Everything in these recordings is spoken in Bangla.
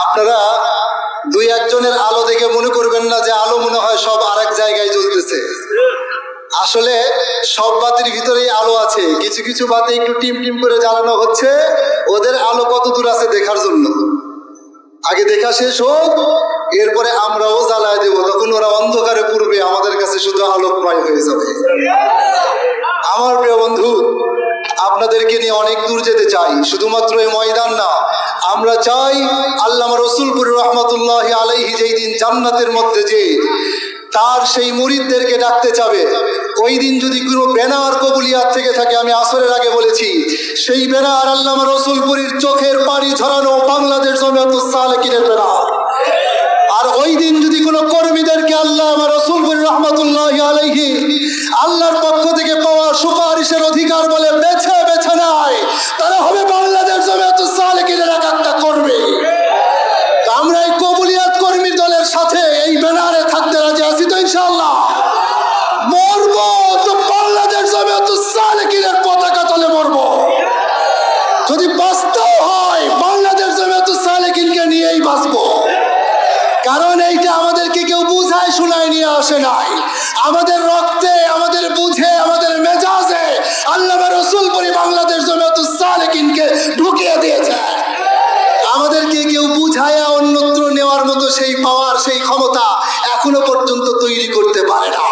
আপনারা দুই একজনের আলো দেখে মনে করবেন না যে আলো মনে হয় সব আরেক জায়গায় জ্বলতেছে। আসলে সব বাতির ভিতরেই আলো আছে। কিছু কিছু বাতি একটু টিম টিম করে জ্বালানো হচ্ছে। ওদের আলো কত দূর আছে দেখার জন্য। আগে দেখা শেষ হোক, এরপরে আমরাও জ্বালায় দেবো। তখন ওরা অন্ধকারে পূর্বে আমাদের কাছে শুধু আলোকময় হয়ে যাবে। আমার প্রিয় বন্ধু আপনাদেরকে নিয়ে অনেক দূর যেতে চাই। শুধুমাত্র এই ময়দান না, আমরা চাই আল্লামা রসুলপুর রহমতুল্লাহ আলাইহি যেই দিন জান্নাতের মধ্যে যে তার সেই মুরিদদেরকে ডাকতে চাবে ওই দিন যদি কোনো ব্যানার কবুলিয়াত থেকে থাকে, আমি আসরের আগে বলেছি, সেই ব্যানার আল্লামা রসুলপুরীর চোখের পানি ঝরানো বাংলাদেশ জমিয়ত সালেকিনের ব্যানার। আর ওই দিন যদি কোনো কর্মীদেরকে আল্লাহ আমার রসুলপুর রহমতুল্লাহ আলাইহি আল্লাহর পক্ষ থেকে পাওয়া সুপারিশের অধিকার বলে বাঁচতেও হয়। বাংলাদেশ জমিয়ত সালেকিনকে নিয়েই বাঁচবো। কারণ এইটা আমাদেরকে কেউ বুঝায়, শোনায়, নিয়ে আসে নাই। আমাদের রক্তে, আমাদের বুঝে, আমাদের মেজাজে আল্লাহ রসুল পরি বাংলাদেশ জমিয়ত সালেকিনকে ঢুকিয়ে দিয়েছে। আমাদেরকে কেউ বুঝায়া, অন্যত্র নেওয়ার মতো সেই পাওয়ার সেই ক্ষমতা এখনও পর্যন্ত তৈরি করতে পারে না।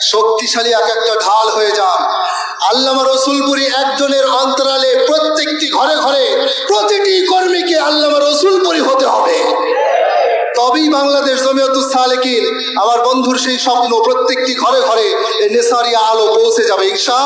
শক্তিশালী এক একটা ঢাল হয়ে যান। আল্লামা রসুলপুরি একজনের জমিয়তুস সালেকিন আমার বন্ধুর সেই স্বপ্ন প্রত্যেকটি ঘরে ঘরে নেশারিয়া আলো পৌঁছে যাবে ঈশা